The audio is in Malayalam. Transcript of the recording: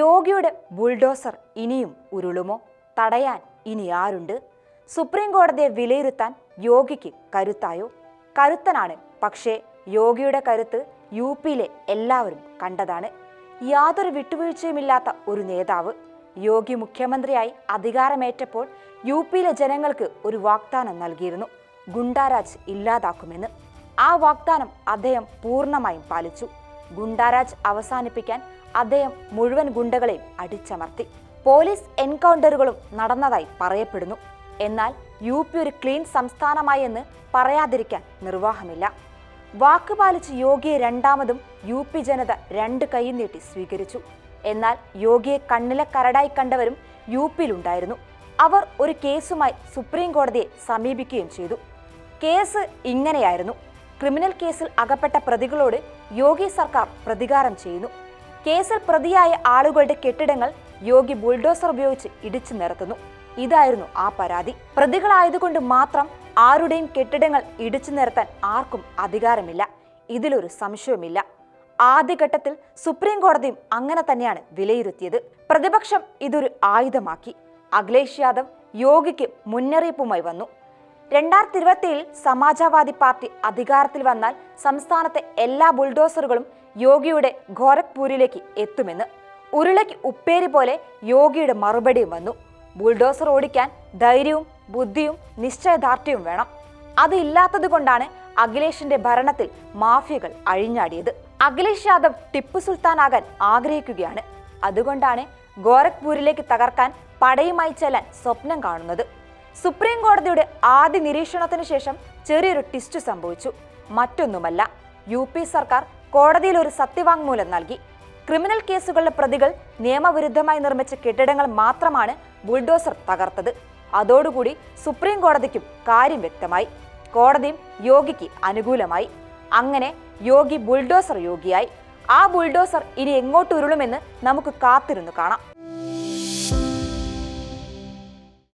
യോഗിയുടെ ബുൾഡോസർ ഇനിയും ഉരുളുമോ? തടയാൻ ഇനി ആരുണ്ട്? സുപ്രീം കോടതിയെ വിലയിരുത്താൻ യോഗിക്ക് കരുത്തായോ? കരുത്തനാണ്. പക്ഷേ യോഗിയുടെ കരുത്ത് യു പിയിലെ എല്ലാവരും കണ്ടതാണ്. യാതൊരു വിട്ടുവീഴ്ചയുമില്ലാത്ത ഒരു നേതാവ്. യോഗി മുഖ്യമന്ത്രിയായി അധികാരമേറ്റപ്പോൾ യു പിയിലെ ജനങ്ങൾക്ക് ഒരു വാഗ്ദാനം നൽകിയിരുന്നു. ഗുണ്ടാരാജ് ഇല്ലാതാക്കുമെന്ന്. ആ വാഗ്ദാനം അദ്ദേഹം പൂർണമായും പാലിച്ചു. ഗുണ്ടാരാജ് അവസാനിപ്പിക്കാൻ അദ്ദേഹം മുഴുവൻ ഗുണ്ടകളെയും അടിച്ചമർത്തി. പോലീസ് എൻകൗണ്ടറുകളും നടന്നതായി പറയപ്പെടുന്നു. എന്നാൽ യു പി ഒരു ക്ലീൻ സംസ്ഥാനമായി എന്ന് പറയാതിരിക്കാൻ നിർവാഹമില്ല. വാക്ക് പാലിച്ച് യോഗിയെ രണ്ടാമതും യു പി ജനത രണ്ട് കൈ നീട്ടി സ്വീകരിച്ചു. എന്നാൽ യോഗിയെ കണ്ണിലെ കരടായി കണ്ടവരും യു പിയിലുണ്ടായിരുന്നു. അവർ ഒരു കേസുമായി സുപ്രീം കോടതിയെ സമീപിക്കുകയും ചെയ്തു. കേസ് ഇങ്ങനെയായിരുന്നു. ക്രിമിനൽ കേസിൽ അകപ്പെട്ട പ്രതികളോട് യോഗി സർക്കാർ പ്രതികാരം ചെയ്യുന്നു. കേസിൽ പ്രതിയായ ആളുകളുടെ കെട്ടിടങ്ങൾ യോഗി ബുൾഡോസർ ഉപയോഗിച്ച് ഇടിച്ചു നിരത്തുന്നു. ഇതായിരുന്നു ആ പരാതി. പ്രതികളായതുകൊണ്ട് മാത്രം ആരുടെയും കെട്ടിടങ്ങൾ ഇടിച്ചു നിരത്താൻ ആർക്കും അധികാരമില്ല. ഇതിലൊരു സംശയവുമില്ല. ആദ്യഘട്ടത്തിൽ സുപ്രീം കോടതിയും അങ്ങനെ തന്നെയാണ് വിലയിരുത്തിയത്. പ്രതിപക്ഷം ഇതൊരു ആയുധമാക്കി. അഖിലേഷ് യാദവ് യോഗിക്ക് മുന്നറിയിപ്പുമായി വന്നു. രണ്ടായിരത്തി ഇരുപത്തിയേഴിൽ സമാജവാദി പാർട്ടി അധികാരത്തിൽ വന്നാൽ സംസ്ഥാനത്തെ എല്ലാ ബുൾഡോസറുകളും യോഗിയുടെ ഗോരഖ്പൂരിലേക്ക് എത്തുമെന്ന് ഉരുളയ്ക്ക് ഉപ്പേരി പോലെ യോഗിയുടെ മറുപടിയും വന്നു. ബുൾഡോസർ ഓടിക്കാൻ ധൈര്യവും ബുദ്ധിയും നിശ്ചയദാർഢ്യവും വേണം. അത് ഇല്ലാത്തത് കൊണ്ടാണ് അഖിലേഷിന്റെ ഭരണത്തിൽ മാഫിയകൾ അഴിഞ്ഞാടിയത്. അഖിലേഷ് യാദവ് ടിപ്പു സുൽത്താനാകാൻ ആഗ്രഹിക്കുകയാണ്. അതുകൊണ്ടാണ് ഗോരഖ്പൂരിലേക്ക് തകർക്കാൻ പടയുമായി ചെല്ലാൻ സ്വപ്നം കാണുന്നത്. സുപ്രീം കോടതിയുടെ ആദ്യ നിരീക്ഷണത്തിന് ശേഷം ചെറിയൊരു ട്വിസ്റ്റ് സംഭവിച്ചു. മറ്റൊന്നുമല്ല. യു സർക്കാർ കോടതിയിൽ ഒരു സത്യവാങ്മൂലം നൽകി. ക്രിമിനൽ കേസുകളിലെ പ്രതികൾ നിയമവിരുദ്ധമായി നിർമ്മിച്ച കെട്ടിടങ്ങൾ മാത്രമാണ് ബുൾഡോസർ തകർത്തത്. അതോടുകൂടി സുപ്രീം കോടതിക്കും കാര്യം വ്യക്തമായി. കോടതിയും യോഗിക്ക് അനുകൂലമായി. അങ്ങനെ യോഗി ബുൾഡോസർ യോഗിയായി. ആ ബുൾഡോസർ ഇനി എങ്ങോട്ട് ഉരുളുമെന്ന് നമുക്ക് കാത്തിരുന്നു കാണാം.